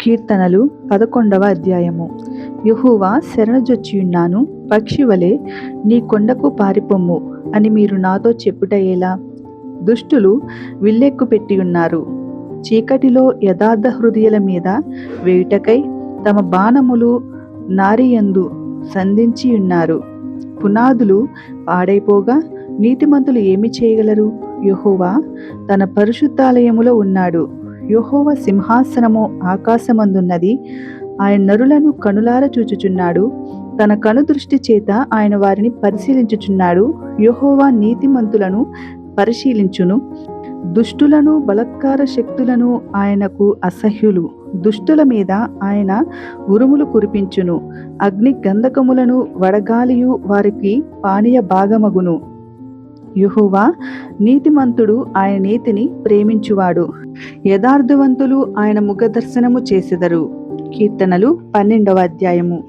కీర్తనలు పదకొండవ అధ్యాయము. యహోవా శరణజొచ్చియున్నాను పక్షి వలె నీ కొండకు పారిపొమ్ము అని మీరు నాతో చెప్పుటయేలా? దుష్టులు విల్లెక్కు పెట్టి ఉన్నారు చీకటిలో యథార్థ హృదయుల మీద వేయుటకై తమ బాణములు నారియందు సంధించి ఉన్నారు పునాదులు పాడైపోగా నీతిమంతులు ఏమి చేయగలరు? యహోవా తన పరిశుద్ధాలయములో ఉన్నాడు. యహోవ సింహాసనము ఆకాశమందున్నది. ఆయన నరులను కనులార చూచుచున్నాడు. తన కను దృష్టి చేత ఆయన వారిని పరిశీలించుచున్నాడు. యహోవా నీతిమంతులను పరిశీలించును. దుష్టులను బలత్కార శక్తులను ఆయనకు అసహ్యులు. దుష్టుల మీద ఆయన ఉరుములు కురిపించును. అగ్ని గంధకములను వడగాలియు వారికి పానీయ భాగమగును. యుహువా నీతిమంతుడు ఆయన నీతిని ప్రేమించువాడు. యథార్థవంతులు ఆయన ముఖ దర్శనము చేసెదరు. కీర్తనలు పన్నెండవ అధ్యాయము.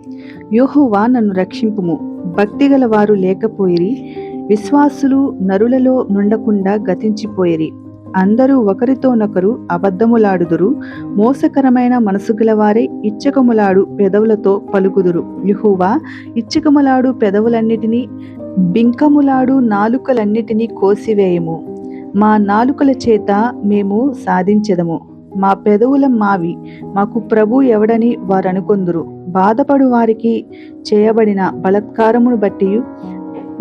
యుహువా నన్ను రక్షింపుము. భక్తిగల వారు లేకపోయిరి విశ్వాసులు నరులలో నుండకుండా గతించిపోయిరి. అందరూ ఒకరితోనొకరు అబద్ధములాడుదురు. మోసకరమైన మనసు గలవారే ఇచ్చకములాడు పెదవులతో పలుకుదురు. యుహువా ఇచ్చకములాడు పెదవులన్నిటినీ బింకములాడు నాలుకలన్నిటినీ కోసివేయము. మా నాలుకల చేత మేము సాధించెదము. మా పెదవుల మావి మాకు ప్రభు ఎవడని వారు అనుకొందురు బాధపడు వారికి చేయబడిన బలత్కారమును బట్టి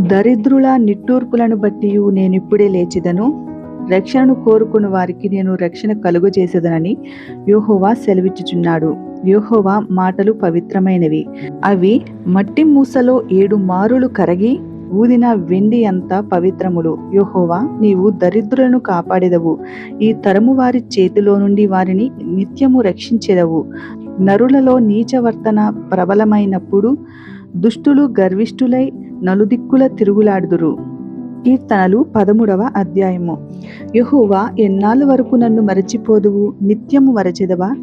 దరిద్రుల నిట్టూర్పులను బట్టి నేనిప్పుడే లేచిదను. రక్షణను కోరుకుని వారికి నేను రక్షణ కలుగజేసేదనని యోహోవా సెలవిచ్చుచున్నాడు. యోహోవా మాటలు పవిత్రమైనవి. అవి మట్టి మూసలో ఏడు మారులు కరగి ఊదిన వెండి అంతా పవిత్రములు. యోహోవా నీవు దరిద్రులను కాపాడెదవు. ఈ తరము వారి చేతిలో నుండి వారిని నిత్యము రక్షించెదవు. నరులలో నీచవర్తన ప్రబలమైనప్పుడు దుష్టులు గర్విష్ఠులై నలుదిక్కుల తిరుగులాడుదురు. కీర్తనలు పదమూడవ అధ్యాయము. యహోవా ఎన్నాళ్ళ వరకు నన్ను మరచిపోదువు? నిత్యము మరచెదవా?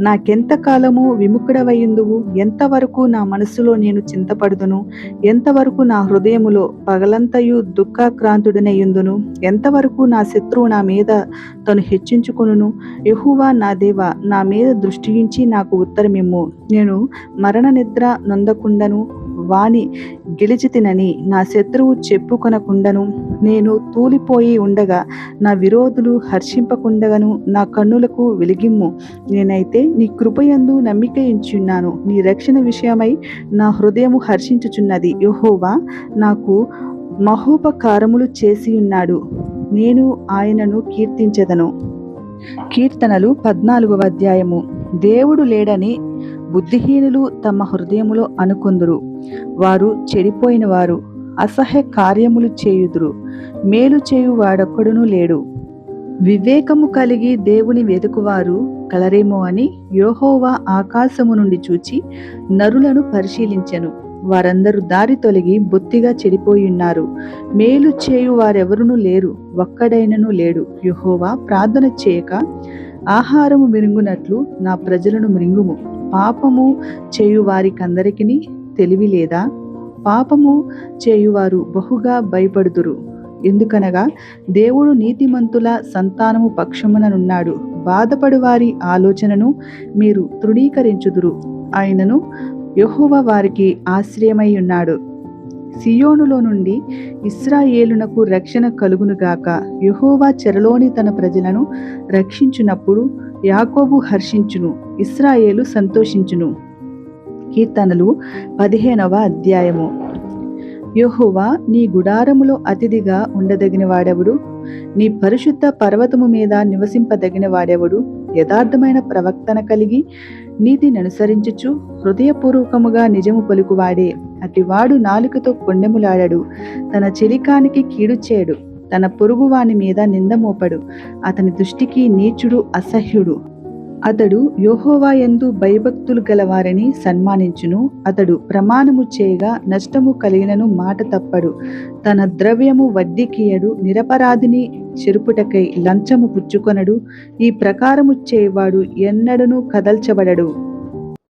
నాకెంత కాలము విముఖుడవయ్యుందువు ఎంతవరకు నా మనసులో నేను చింతపడుదును? ఎంతవరకు నా హృదయములో పగలంతయు దుఃఖాక్రాంతుడనయ్యుందును ఎంతవరకు నా శత్రువు నా మీద తను హెచ్చించుకొనును? యహువా నా దేవ నా మీద దృష్టించి నాకు ఉత్తరమిమ్ము. నేను మరణ నిద్ర నొందకుండను. వాని గెలిచితినని నా శత్రువు చెప్పుకొనకుండను. నేను తూలిపోయి ఉండగా నా విరోధులు హర్షింపకుండగను. నా కన్నులకు వెలిగిమ్ము నేనైతే నీ కృపయందు నమ్మిక ఎంచున్నాను. నీ రక్షణ విషయమై నా హృదయము హర్షించుచున్నది. యహోవా నాకు మహోపకారములు చేసి ఉన్నాడు. నేను ఆయనను కీర్తించదను. కీర్తనలు పద్నాలుగవ అధ్యాయము. దేవుడు లేడని బుద్ధిహీనులు తమ హృదయములో అనుకొందురు. వారు చెడిపోయిన వారు అసహ్య కార్యములు చేయుదురు. మేలు చేయు వాడొక్కడునూ లేడు. వివేకము కలిగి దేవుని వెతుకువారు కలరేమో అని యోహోవా ఆకాశము నుండి చూచి నరులను పరిశీలించెను. వారందరూ దారి తొలగి బొత్తిగా చెడిపోయి ఉన్నారు. మేలు చేయు వారెవరునూ లేరు ఒక్కడైనను లేడు. యుహోవా ప్రార్థన చేయక ఆహారము మిరుంగునట్లు నా ప్రజలను మిరింగుము పాపము చేయువారికందరికీ తెలివి లేదా పాపము చేయువారు బహుగా భయపడుదురు. ఎందుకనగా దేవుడు నీతిమంతుల సంతానము పక్షముననున్నాడు. బాధపడు వారి ఆలోచనను మీరు తృణీకరించుదురు. ఆయనను యహోవ వారికి ఆశ్రయమై ఉన్నాడు సియోనులో నుండి ఇస్రాయేలునకు రక్షణ కలుగునుగాక యహోవా చెరలోని తన ప్రజలను రక్షించినప్పుడు యాకోబు హర్షించును ఇస్రాయేలు సంతోషించును. కీర్తనలు పదిహేనవ అధ్యాయము. యహోవా నీ గుడారములో అతిథిగా ఉండదగిన వాడెవడు నీ పరిశుద్ధ పర్వతము మీద నివసింపదగిన వాడెవడు యథార్థమైన ప్రవక్తన కలిగి నీతిని అనుసరించుచు హృదయపూర్వకముగా నిజము పలుకువాడే. అటివాడు నాలుకతో కొండెములాడడు తన చిలికానికి కీడు చేయడు. తన పొరుగువాని మీద నిందమోపడు అతని దృష్టికి నీచుడు అసహ్యుడు. అతడు యోహోవాయందు భయభక్తులు గలవారిని సన్మానించును. అతడు ప్రమాణము చేయగా నష్టము కలిగినను మాట తప్పడు. తన ద్రవ్యము వడ్డీకియడు. నిరపరాధిని చెరుపుటకై లంచము పుచ్చుకొనడు. ఈ ప్రకారము చేయవాడు ఎన్నడను కదల్చబడడు.